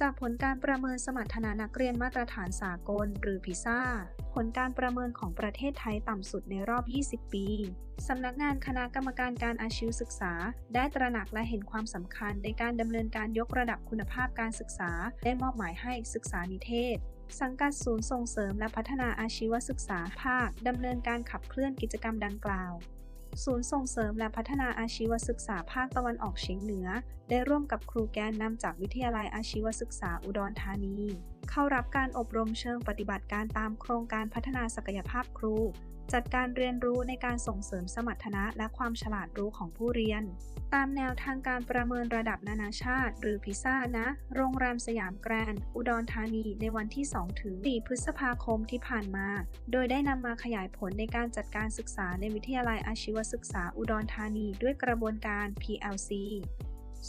จากผลการประเมินสมรรถนะนักเรียนมาตรฐานสากล หรือพิซ่า ผลการประเมินของประเทศไทยต่ำสุดในรอบ 20 ปี สำนักงานคณะกรรมการการอาชีวศึกษา ได้ตระหนักและเห็นความสำคัญในการดำเนินการยกระดับคุณภาพการศึกษา ได้มอบหมายให้ศึกษานิเทศสังกัดศูนย์ส่งเสริมและพัฒนาอาชีวศึกษาภาคดำเนินการขับเคลื่อนกิจกรรมดังกล่าว ศูนย์ส่งเสริมและพัฒนาอาชีวศึกษาภาคตะวันออกเฉียงเหนือ ได้ร่วมกับครูแกนนำจากวิทยาลัยอาชีวศึกษาอุดรธานี เข้ารับการอบรมเชิงปฏิบัติการตามโครงการพัฒนาศักยภาพครู จัดการเรียนรู้ในการส่งเสริมสมรรถนะและความฉลาดรู้ของผู้เรียน ตามแนวทางการประเมินระดับนานาชาติ หรือพิซ่านะ โรงแรมสยามแกรนด์อุดรธานีในวันที่ 2 ถึง 4 พฤษภาคมที่ผ่านมา โดยได้นำมาขยายผลในการจัดการศึกษาในวิทยาลัยอาชีวศึกษาอุดรธานีด้วยกระบวนการ PLC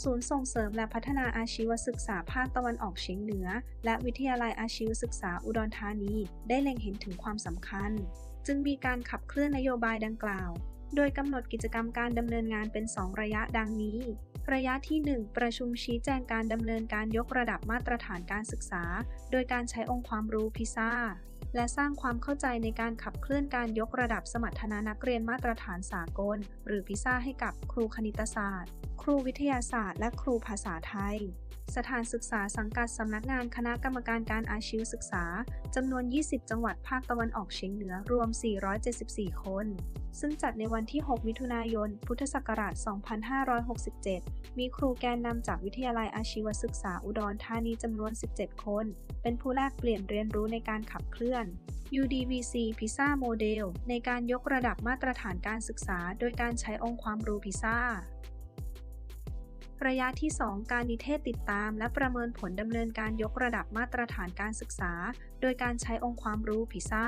ศูนย์ส่งเสริมและพัฒนาอาชีวศึกษาภาคตะวันออกเฉียงเหนือ และวิทยาลัยอาชีวศึกษาอุดรธานี ได้เล็งเห็นถึงความสำคัญจึงมีการขับเคลื่อนนโยบายดังกล่าว โดยกำหนดกิจกรรมการดำเนินงานเป็น 2 ระยะดังนี้ ระยะที่ 1 ประชุมชี้แจงการดำเนินการยกระดับมาตรฐานการศึกษา โดยการใช้องค์ความรู้พิซ่า และสร้างความเข้าใจในการขับเคลื่อนการยกระดับสมรรถนะนักเรียนมาตรฐานสากล หรือพิซ่าให้กับครูคณิตศาสตร์ ครูวิทยาศาสตร์ และครูภาษาไทย สถานศึกษาสังกัดสำนักงานคณะกรรมการการอาชีวศึกษาจำนวน 20 จังหวัดภาคตะวันออกเฉียงเหนือรวม 474 คน ซึ่งจัดในวันที่ 6 มิถุนายน พุทธศักราช 2567 มีครูแกนนำจากวิทยาลัยอาชีวศึกษาอุดรธานีจำนวน 17 คน เป็นผู้แลกเปลี่ยนเรียนรู้ในการขับเคลื่อน UDVC PISA Model ในการยกระดับมาตรฐานการศึกษา โดยการใช้องค์ความรู้ PISA ระยะที่ 2 การนิเทศติดตาม และประเมินผลดำเนินการยกระดับมาตรฐานการศึกษา โดยการใช้องค์ความรู้พิซ่า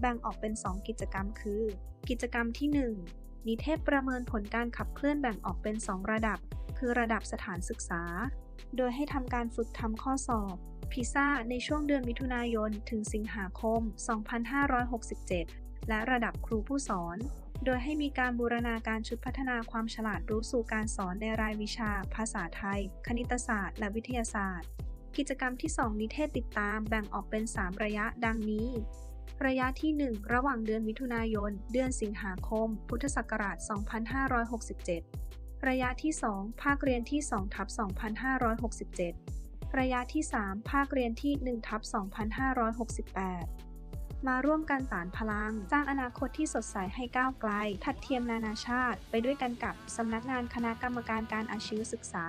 แบ่งออกเป็น 2 กิจกรรมคือ กิจกรรมที่ 1 นิเทศประเมินผลการขับเคลื่อนแบ่งออกเป็น 2 ระดับ คือระดับสถานศึกษา โดยให้ทำการฝึกทำข้อสอบพิซ่าในช่วงเดือนมิถุนายน ถึงสิงหาคม 2567 และระดับครูผู้สอน โดยให้มีการบูรณาการชุดพัฒนาความฉลาดรู้สู่การสอนในรายวิชา ภาษาไทย คณิตศาสตร์ และวิทยาศาสตร์ กิจกรรมที่ 2 นิเทศติดตามแบ่งออกเป็น 3 ระยะดังนี้ ระยะที่ 1 ระหว่างเดือนมิถุนายน เดือนสิงหาคม พุทธศักราช 2567 ระยะที่ 2 ภาคเรียนที่2ทับ2567 ระยะที่ 3 ภาคเรียนที่1ทับ2568 มาร่วมกันสานพลัง สร้างอนาคตที่สดใสให้ก้าวไกล ทัดเทียมนานาชาติ ไปด้วยกันกับสำนักงานคณะกรรมการการอาชีวศึกษา